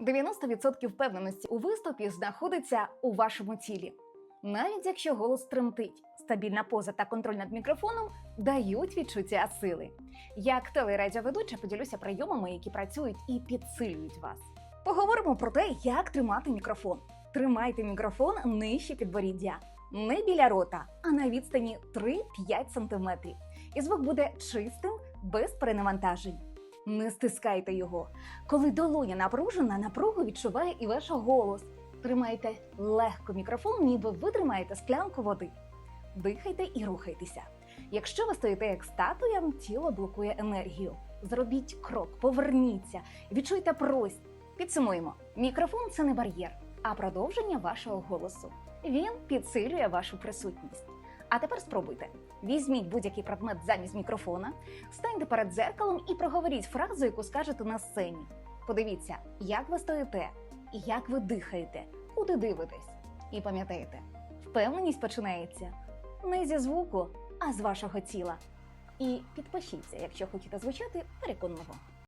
90% впевненості у виступі знаходиться у вашому тілі. Навіть якщо голос тремтить, стабільна поза та контроль над мікрофоном дають відчуття сили. Як телерадіоведуча поділюся прийомами, які працюють і підсилюють вас. Поговоримо про те, як тримати мікрофон. Тримайте мікрофон нижче підборіддя, не біля рота, а на відстані 3-5 см. І звук буде чистим, без перенавантажень. Не стискайте його. Коли долоня напружена, напругу відчуває і ваш голос. Тримайте легко мікрофон, ніби ви тримаєте склянку води. Дихайте і рухайтеся. Якщо ви стоїте як статуя, тіло блокує енергію. Зробіть крок, поверніться, відчуйте простір. Підсумуємо: мікрофон це не бар'єр, а продовження вашого голосу. Він підсилює вашу присутність. А тепер спробуйте. Візьміть будь-який предмет замість мікрофона, станьте перед дзеркалом і проговоріть фразу, яку скажете на сцені. Подивіться, як ви стоїте, як ви дихаєте, куди дивитесь. І пам'ятайте, впевненість починається не зі звуку, а з вашого тіла. І підпишіться, якщо хочете звучати переконливо.